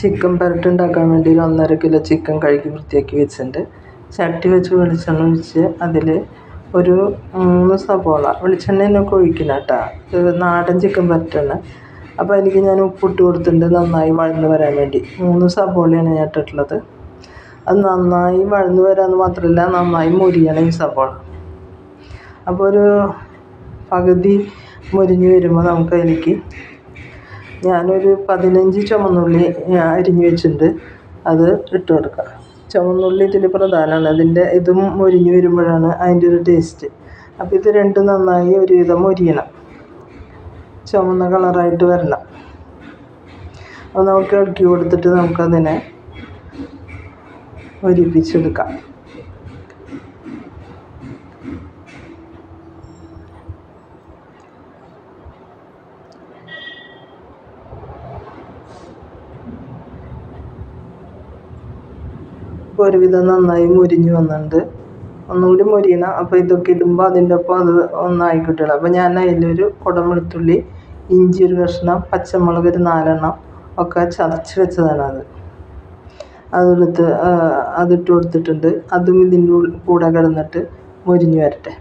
Chicken പുരട്ട് ഉണ്ടാക്കാൻ വേണ്ടി ഒരു ഒന്നര കിലോ ചിക്കൻ കഴുകി വൃത്തിയാക്കി വെച്ചിട്ടുണ്ട്. ചട്ടി വെച്ച് വെളിച്ചെണ്ണ ഒഴിച്ച് അതിൽ ഒരു മൂന്ന് സവോള വെളിച്ചെണ്ണ തന്നെ ഒഴിക്കണം കേട്ടോ. ഇത് നാടൻ ചിക്കൻ പുരട്ടാണ്. അപ്പോൾ അതിലേക്ക് ഞാൻ ഉപ്പിട്ട് കൊടുത്തിട്ടുണ്ട് നന്നായി വഴന്ന് വരാൻ വേണ്ടി. മൂന്ന് സവോളയാണ് ഞാൻ ഇട്ടിട്ടുള്ളത്. അത് നന്നായി വഴന്ന് വരാമെന്ന് മാത്രമല്ല നന്നായി മുരിയണം ഈ സവോള. അപ്പോൾ ഒരു പകുതി മുരിഞ്ഞ് വരുമ്പോൾ നമുക്ക് അതിലേക്ക് ഞാനൊരു പതിനഞ്ച് ചുവന്നുള്ളി അരിഞ്ഞ് വെച്ചിട്ടുണ്ട്. അത് ഇട്ട് കൊടുക്കുക ചുവന്നുള്ളി ഇതിൽ പ്രധാനമാണ് അതിന്റെ ഇതും മൊരിഞ്ഞ് വരുമ്പോഴാണ് അതിന്റെ ഒരു ടേസ്റ്റ് അപ്പോൾ ഇത് രണ്ടും നന്നായി ഒരുവിധം മൊരിയണം. ചുവന്ന കളറായിട്ട് വരണം. അപ്പോൾ നമുക്ക് ഇളക്കി കൊടുത്തിട്ട് നമുക്കതിനെ മൊരിപ്പിച്ചെടുക്കാം. ഇപ്പോൾ ഒരുവിധം നന്നായി മുരിഞ്ഞു വന്നിട്ടുണ്ട്. ഒന്നുകൂടി മുരിയണം. അപ്പോൾ ഇതൊക്കെ ഇടുമ്പോൾ അതിന്റെ ഒപ്പം അത് ഒന്നായി കിട്ടണം. അപ്പോൾ ഞാൻ അതിലൊരു കുടം വെളുത്തുള്ളി ഇഞ്ചി ഒരു കഷ്ണം പച്ചമുളക് ഒരു നാലെണ്ണം ഒക്കെ ചതച്ച് വെച്ചതാണ് അത്. അതെടുത്ത് അതിട്ട് കൊടുത്തിട്ടുണ്ട്. അതും ഇതിന്റെ കൂടെ കിടന്നിട്ട് മുരിഞ്ഞ് വരട്ടെ.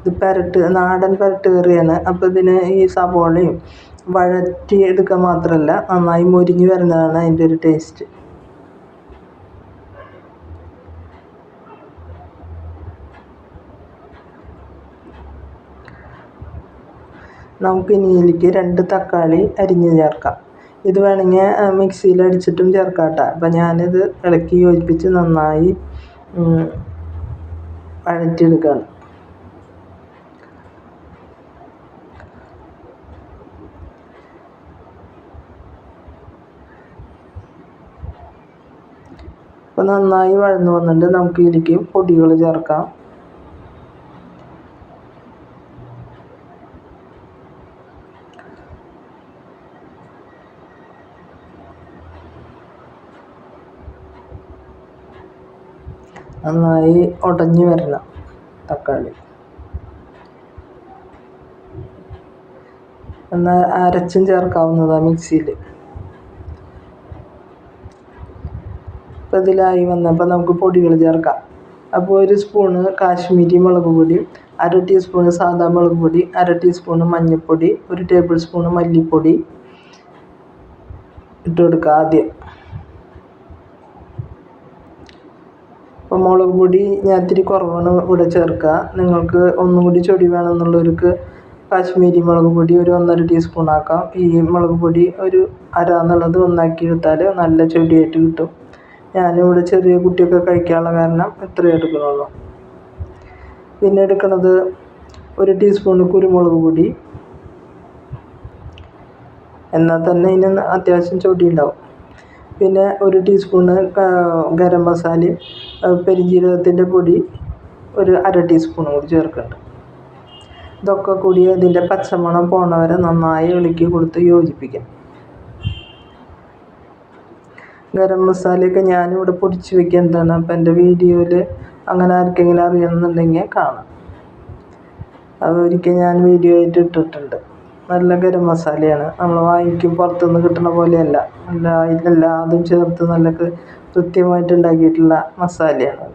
ഇത് പെരട്ട് നാടൻ പെരട്ട് കറിയാണ്. അപ്പോൾ ഇതിന് ഈ സവോളയും വഴറ്റി എടുക്കുക മാത്രമല്ല നന്നായി മൊരിഞ്ഞ് വരുന്നതാണ് അതിന്റെ ഒരു ടേസ്റ്റ് നമുക്ക് ഇനി ഇതിലേക്ക് രണ്ട് തക്കാളി അരിഞ്ഞ് ചേർക്കാം. ഇത് വേണമെങ്കിൽ മിക്സിയിൽ അടിച്ചിട്ടും ചേർക്കാം കേട്ടോ അപ്പം ഞാനിത് ഇളക്കി യോജിപ്പിച്ച് നന്നായി വഴറ്റിയെടുക്കുകയാണ്. അപ്പോൾ നന്നായി വഴന്നു വന്നിട്ടുണ്ട്. നമുക്ക് ഇതിലേക്ക് പൊടികൾ ചേർക്കാം. നന്നായി ഉടഞ്ഞു വരണം തക്കാളി. എന്നാൽ അരച്ചും ചേർക്കാവുന്നതാണ് മിക്സിയിൽ അപ്പോൾ ഇതിലായി വന്നപ്പോൾ നമുക്ക് പൊടികൾ ചേർക്കാം. അപ്പോൾ ഒരു സ്പൂണ് കാശ്മീരി മുളക് പൊടി അര ടീസ്പൂണ് സാദാ മുളക് പൊടി അര ടീസ്പൂണ് മഞ്ഞൾപ്പൊടി ഒരു ടേബിൾ സ്പൂണ് മല്ലിപ്പൊടി ഇട്ട് കൊടുക്കുക ആദ്യം. അപ്പോൾ മുളക് പൊടി ഞാൻ ഇത്തിരി കുറവാണ് ഇവിടെ ചേർക്കുക. നിങ്ങൾക്ക് ഒന്നും കൂടി ചൊടി വേണമെന്നുള്ളവർക്ക് കാശ്മീരി മുളക് പൊടി ഒരു ഒന്നര ടീസ്പൂൺ ആക്കാം. ഈ മുളക് പൊടി ഒരു അര എന്നുള്ളത് ഒന്നാക്കി എടുത്താൽ നല്ല ചൊടിയായിട്ട് കിട്ടും. ഞാനിവിടെ ചെറിയ കുട്ടിയൊക്കെ കഴിക്കാനുള്ള കാരണം ഇത്രയേ എടുക്കുന്നുള്ളൂ. പിന്നെ എടുക്കുന്നത് ഒരു ടീസ്പൂൺ കുരുമുളക് പൊടി. എന്നാൽ തന്നെ ഇതിന് അത്യാവശ്യം ചൊടി ഉണ്ടാവും. പിന്നെ ഒരു ടീസ്പൂണ് ഗരം മസാലയും പെരിഞ്ജീരകത്തിന്റെ പൊടി ഒരു അര ടീസ്പൂൺ കൂടി ചേർക്കുന്നുണ്ട്. ഇതൊക്കെ കൂടി അതിന്റെ പച്ചമണം പോണവരെ നന്നായി ഇളക്കി കൊടുത്ത് യോജിപ്പിക്കാം. ഗരം മസാലയൊക്കെ ഞാനിവിടെ പൊടിച്ച് വെക്കുന്നതാണ് അപ്പം എന്റെ വീഡിയോയിൽ അങ്ങനെ ആർക്കെങ്കിലും അറിയണമെന്നുണ്ടെങ്കിൽ കാണാം. അത് ഒരിക്കൽ ഞാൻ വീഡിയോ ആയിട്ട് ഇട്ടിട്ടുണ്ട്. നല്ല ഗരം മസാലയാണ്. നമ്മൾ വാങ്ങിക്കും പുറത്തുനിന്ന് കിട്ടുന്ന പോലെയല്ല. നല്ല അതിലെല്ലാതും ചേർത്ത് നല്ല കൃത്യമായിട്ട് ഉണ്ടാക്കിയിട്ടുള്ള മസാലയാണ്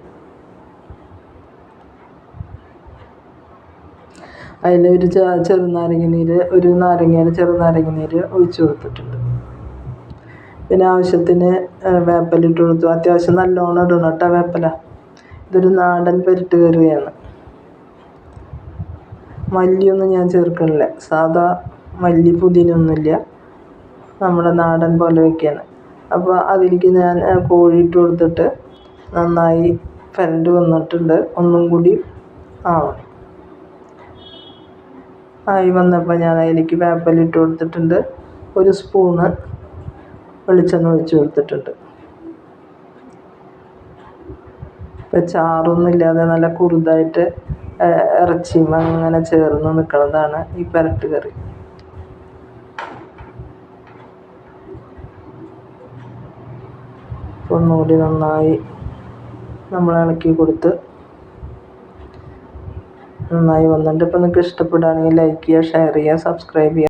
അതിൽ ഒരു ചെറുനാരങ്ങ നീര് ഒരു നാരങ്ങയുടെ ചെറുനാരങ്ങ നീര് ഒഴിച്ചു കൊടുത്തിട്ടുണ്ട്. പിന്നെ ആവശ്യത്തിന് വേപ്പില ഇട്ട് കൊടുത്തു. അത്യാവശ്യം നല്ലോണം ഇടണം കേട്ടോ വേപ്പില. ഇതൊരു നാടൻ പെരട്ട് കറിയാണ്. മല്ലിയൊന്നും ഞാൻ ചേർക്കണില്ല. സാധാ മല്ലി പുതിനൊന്നുമില്ല. നമ്മുടെ നാടൻ പോലെ വയ്ക്കുകയാണ് അപ്പോൾ അതിലേക്ക് ഞാൻ കോഴി ഇട്ട് കൊടുത്തിട്ട് നന്നായി ഫ്രണ്ട് വന്നിട്ടുണ്ട്. ഒന്നും കൂടി ആവണം. ആയി വന്നപ്പോൾ ഞാൻ അതിലേക്ക് വേപ്പലിട്ട് കൊടുത്തിട്ടുണ്ട്. ഒരു സ്പൂണ് വെളിച്ചെണ്ണ ഒഴിച്ച് കൊടുത്തിട്ടുണ്ട്. ഇപ്പം ചാറൊന്നും ഇല്ലാതെ നല്ല കുറുതായിട്ട് ഇറച്ചിയും അങ്ങനെ ചേർന്ന് നിൽക്കുന്നതാണ് ഈ പെരട്ട് കറി. ഒന്നുകൂടി നന്നായി നമ്മൾ ഇളക്കി കൊടുത്ത് നന്നായി വന്നിട്ടുണ്ട്. ഇപ്പം നിങ്ങൾക്ക് ഇഷ്ടപ്പെടുകയാണെങ്കിൽ ലൈക്ക് ചെയ്യുക ഷെയർ ചെയ്യുക സബ്സ്ക്രൈബ് ചെയ്യുക.